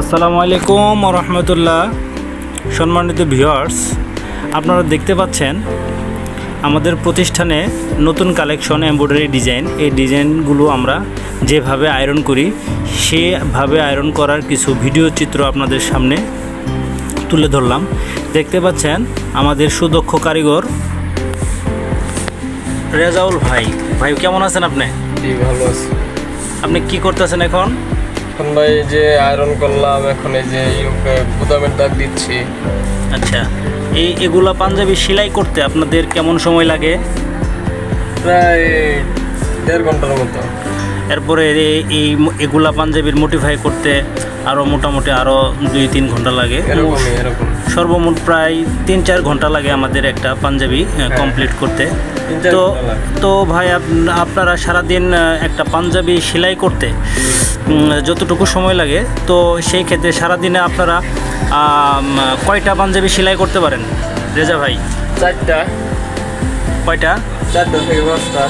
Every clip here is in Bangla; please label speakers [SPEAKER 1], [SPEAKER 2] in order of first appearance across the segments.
[SPEAKER 1] আসসালামু আলাইকুম রহমতুল্লাহ। সম্মানিত ভিউয়ার্স আপনারা দেখতে পাচ্ছেন আমাদের প্রতিষ্ঠানে নতুন কালেকশন এমব্রয়ডারি ডিজাইন। এই ডিজাইনগুলো আমরা যেভাবে আয়রন করি সেভাবে আয়রন করার কিছু ভিডিও চিত্র আপনাদের সামনে তুলে ধরলাম। দেখতে পাচ্ছেন আমাদের সুদক্ষ কারিগর রেজাউল ভাই। ভাই কেমন আছেন আপনি?
[SPEAKER 2] ভালো আছি।
[SPEAKER 1] আপনি কি করতেছেন এখন?
[SPEAKER 2] এখন ভাই যে আয়রন করলাম এখন এই যে ইউকে গুদামের দাগ দিচ্ছি।
[SPEAKER 1] আচ্ছা এই এগুলা পাঞ্জাবি সেলাই করতে আপনাদের কেমন সময় লাগে?
[SPEAKER 2] প্রায় দেড় ঘণ্টার মতো।
[SPEAKER 1] এরপরে এই- এগুলা পাঞ্জাবির মোটিফাই করতে আরও মোটামুটি আরও দুই তিন ঘণ্টা লাগে। সর্বমোট প্রায় তিন চার ঘণ্টা লাগে আমাদের একটা পাঞ্জাবি কমপ্লিট করতে। তো তো ভাই আপ- আপনারা সারাদিন একটা পাঞ্জাবি সেলাই করতে? যতটুকু সময় লাগে। তো সেই ক্ষেত্রে সারাদিনে আপনারা কয়টা পাঞ্জাবি সেলাই করতে পারেন? রেজা ভাই?
[SPEAKER 2] চারটা।
[SPEAKER 1] কয়টা?
[SPEAKER 2] চারটা থেকে পাঁচটা।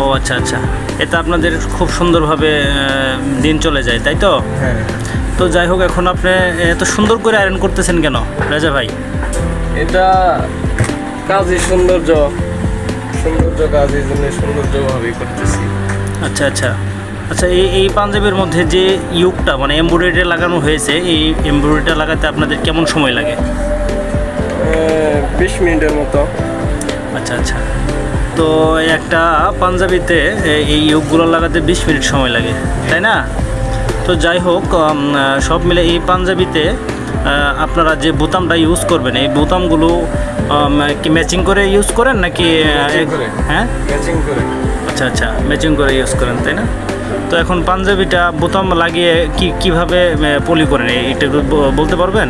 [SPEAKER 1] ও আচ্ছা আচ্ছা। এটা আপনাদের খুব সুন্দরভাবে দিন চলে যায় তাই তো?
[SPEAKER 2] হ্যাঁ।
[SPEAKER 1] তো যাই হোক এখন আপনি এত সুন্দর করে আয়রন করতেছেন কেন রাজা ভাই?
[SPEAKER 2] এটা কাজই সৌন্দর্য। সৌন্দর্য কাজ এই জন্য সৌন্দর্যভাবেই করতেছি।
[SPEAKER 1] আচ্ছা আচ্ছা। আচ্ছা এই এই পাঞ্জাবের মধ্যে যে ইউকটা মানে এমব্রয়ডারি লাগানো হয়েছে এই এমব্রয়ডারিটা লাগাতে আপনাদের কেমন সময় লাগে?
[SPEAKER 2] বিশ মিনিটের মতো।
[SPEAKER 1] আচ্ছা আচ্ছা। তো একটা পাঞ্জাবিতে এই ইউকগুলো লাগাতে বিশ মিনিট সময় লাগে তাই না? তো যাই হোক সব মিলে এই পাঞ্জাবিতে আপনারা যে বোতামটা ইউজ করবেন এই বোতামগুলো কি ম্যাচিং করে ইউজ করেন নাকি। হ্যাঁ?
[SPEAKER 2] ম্যাচিং করে।
[SPEAKER 1] আচ্ছা আচ্ছা ম্যাচিং করে ইউজ করেন তাই না? তো এখন পাঞ্জাবিটা বোতাম লাগিয়ে কি কীভাবে পলি করেন? এটা বলতে পারবেন?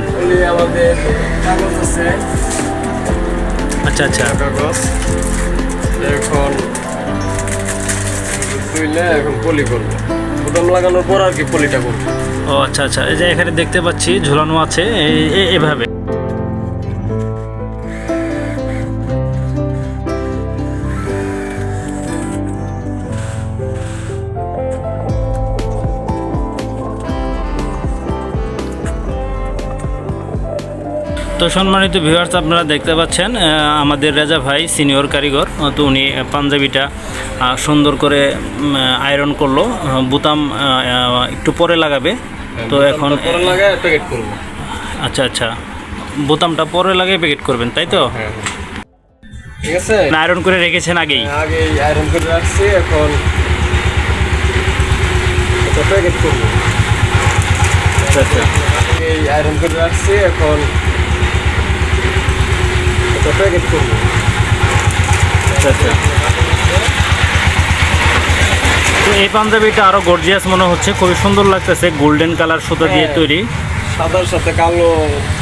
[SPEAKER 1] আচ্ছা আচ্ছা।
[SPEAKER 2] এখন তুইলে এখন পলি করব। বুতাম লাগানোর পর আর কি পলিটা করব।
[SPEAKER 1] ও আচ্ছা আচ্ছা। এই যে এখানে দেখতে পাচ্ছি ঝুলানো আছে এভাবে। তো সম্মানিত ভিউয়ার্স আপনারা দেখতে পাচ্ছেন আমাদের রেজা ভাই সিনিয়র কারিগর তো উনি পাঞ্জাবিটা সুন্দর করে আয়রন করল বুতাম একটু পরে লাগাবে। তো এখন আচ্ছা আচ্ছা বোতামটা পরে লাগিয়ে প্যাকেট করবেন তাই তো?
[SPEAKER 2] হ্যাঁ ঠিক আছে?
[SPEAKER 1] আয়রন করে রেখেছেন আগেই।
[SPEAKER 2] আগে আয়রন করে রাখছি এখন এটা প্যাকেট করব।
[SPEAKER 1] আচ্ছা আচ্ছা।
[SPEAKER 2] আয়রন করে রাখছি এখন এটা প্যাকেট করব
[SPEAKER 1] আচ্ছা আচ্ছা তো এই পাঞ্জাবিটা আরও গর্জিয়াস মনে হচ্ছে। খুবই সুন্দর লাগতেছে গোল্ডেন কালার সুতা দিয়ে
[SPEAKER 2] হ্যাঁ।
[SPEAKER 1] তৈরি।
[SPEAKER 2] সাদার সাথে কালো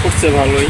[SPEAKER 2] উঠছে ভালোই।